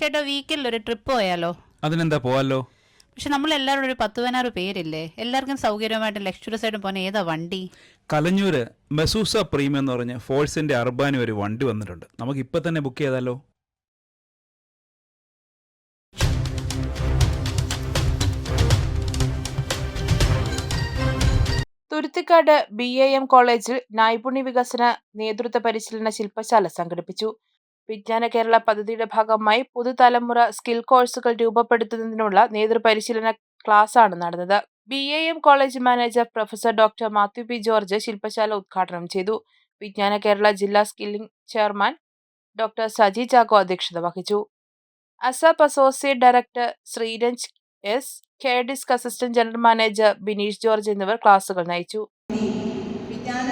ചേട്ടാ വീക്കിൽ ഒരു ട്രിപ്പ് പോയാലോ? അതിനെന്താ പോവാലോ? പക്ഷെ നമ്മൾ എല്ലാവരും ഒരു പത്ത് പതിനാറ് പേരില്ലേ? എല്ലാവർക്കും സൗകര്യമായിട്ട് ലക്ഷറസ് ആയിട്ട് പോകാൻ ഏതാ വണ്ടി? കലഞ്ഞൂര് മെസൂസ പ്രീമിയം എന്ന് പറഞ്ഞ ഫോഴ്സിന്റെ അർബാനി ഒരു വണ്ടി വന്നിട്ടുണ്ട്. നമുക്ക് ഇപ്പൊ തന്നെ ബുക്ക് ചെയ്താലോ? തുരുത്തിക്കാട് ബി എ എം കോളേജിൽ നൈപുണ്യ വികസന നേതൃത്വ പരിശീലന ശില്പശാല സംഘടിപ്പിച്ചു. വിജ്ഞാന കേരള പദ്ധതിയുടെ ഭാഗമായി പുതുതലമുറ സ്കിൽ കോഴ്സുകൾ രൂപപ്പെടുത്തുന്നതിനുള്ള നേതൃപരിശീലന ക്ലാസ്സാണ് നടന്നത്. B A M college manager professor doctor Mathew P George ശില്പശാല ഉദ്ഘാടനം ചെയ്തു. വിജ്ഞാന കേരള ജില്ലാ skilling chairman doctor Saji Chacko അധ്യക്ഷത വഹിച്ചു. ASAP associate director Sreeranj S K DISC assistant general manager Bineesh George എന്നിവർ ക്ലാസുകൾ നയിച്ചു. വിജ്ഞാന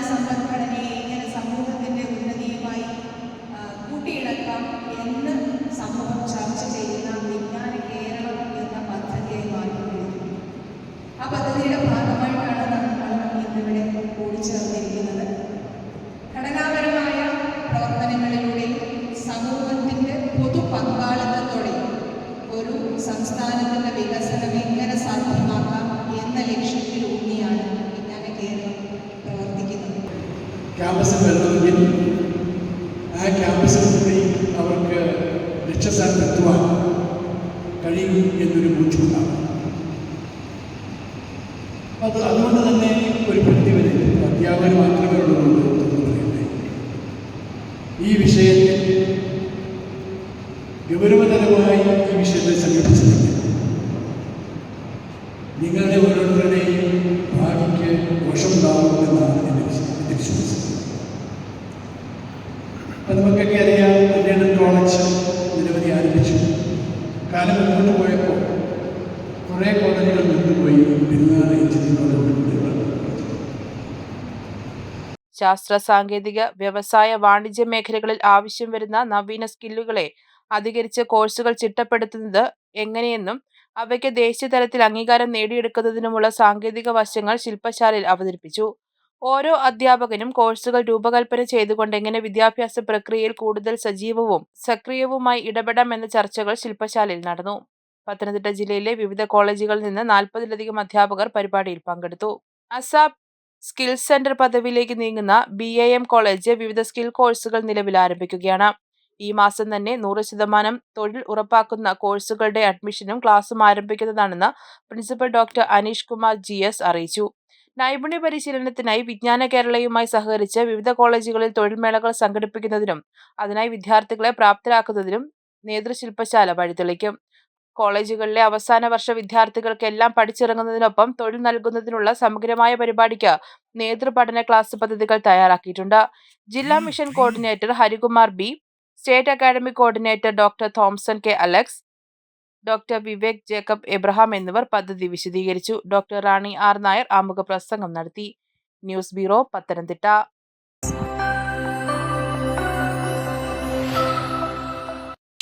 ക്യാമ്പസിൽ വരണമെങ്കിൽ ആ ക്യാമ്പസിൽ കൂടി അവർക്ക് ലക്ഷ്യസ്ഥാനത്തെത്തുവാൻ കഴിയും എന്നൊരു ബുദ്ധിമുട്ടാണ്. അത് അതുകൊണ്ട് തന്നെ ഒരു പരിധിവരെ അധ്യാപകർ മാത്രമേ തുറന്നു ഈ വിഷയത്തിൽ ഗൗരവതരമായി ഈ വിഷയത്തെ സമീപിച്ചിട്ടുണ്ട്. നിങ്ങളുടെ ഓരോരുത്തരുടെയും കാലം മുന്നോട്ട് പോയപ്പോൾ കുറേ കോളേജുകൾ നിന്നുപോയി. എഞ്ചിനീയറിംഗ് കോളേജുകൾ ശാസ്ത്ര സാങ്കേതിക വ്യവസായ വാണിജ്യ മേഖലകളിൽ ആവശ്യം വരുന്ന നവീന സ്കില്ലുകളെ അധികരിച്ച് കോഴ്സുകൾ ചിട്ടപ്പെടുത്തുന്നത് എങ്ങനെയെന്നും അവയ്ക്ക് ദേശീയ തലത്തിൽ അംഗീകാരം നേടിയെടുക്കുന്നതിനുമുള്ള സാങ്കേതിക വശങ്ങൾ ശില്പശാലയിൽ അവതരിപ്പിച്ചു. ഓരോ അധ്യാപകനും കോഴ്സുകൾ രൂപകൽപ്പന ചെയ്തുകൊണ്ട് എങ്ങനെ വിദ്യാഭ്യാസ പ്രക്രിയയിൽ കൂടുതൽ സജീവവും സക്രിയവുമായി ഇടപെടാം എന്ന ചർച്ചകൾ ശില്പശാലയിൽ നടന്നു. പത്തനംതിട്ട ജില്ലയിലെ വിവിധ കോളേജുകളിൽ നിന്ന് നാൽപ്പതിലധികം അധ്യാപകർ പരിപാടിയിൽ പങ്കെടുത്തു. അസാപ് സ്കിൽ സെന്റർ പദവിയിലേക്ക് നീങ്ങുന്ന ബി എ എം കോളേജ് വിവിധ സ്കിൽ കോഴ്സുകൾ നിലവിൽ ആരംഭിക്കുകയാണ്. ഈ മാസം തന്നെ നൂറ് ശതമാനം തൊഴിൽ ഉറപ്പാക്കുന്ന കോഴ്സുകളുടെ അഡ്മിഷനും ക്ലാസും ആരംഭിക്കുന്നതാണെന്ന് principal doctor Aneesh Kumar G S അറിയിച്ചു. നൈപുണ്യ പരിശീലനത്തിനായി വിജ്ഞാന കേരളയുമായി സഹകരിച്ച് വിവിധ കോളേജുകളിൽ തൊഴിൽമേളകൾ സംഘടിപ്പിക്കുന്നതിനും അതിനായി വിദ്യാർത്ഥികളെ പ്രാപ്തരാക്കുന്നതിനും നേതൃശില്പശാല വഴിതെളിക്കും. കോളേജുകളിലെ അവസാന വർഷ വിദ്യാർത്ഥികൾക്കെല്ലാം പഠിച്ചിറങ്ങുന്നതിനൊപ്പം തൊഴിൽ നൽകുന്നതിനുള്ള സമഗ്രമായ പരിപാടിക്ക് നേതൃപഠന ക്ലാസ് പദ്ധതികൾ തയ്യാറാക്കിയിട്ടുണ്ട്. ജില്ലാ mission coordinator Harikumar B state academic coordinator doctor Thomson K Alex doctor Vivek Jacob Abraham എന്നിവർ പദ്ധതി വിശദീകരിച്ചു. ഡോക്ടർ റാണി ആർ നായർ ആമുഖ പ്രസംഗം നടത്തി. News bureau Pathanamthitta.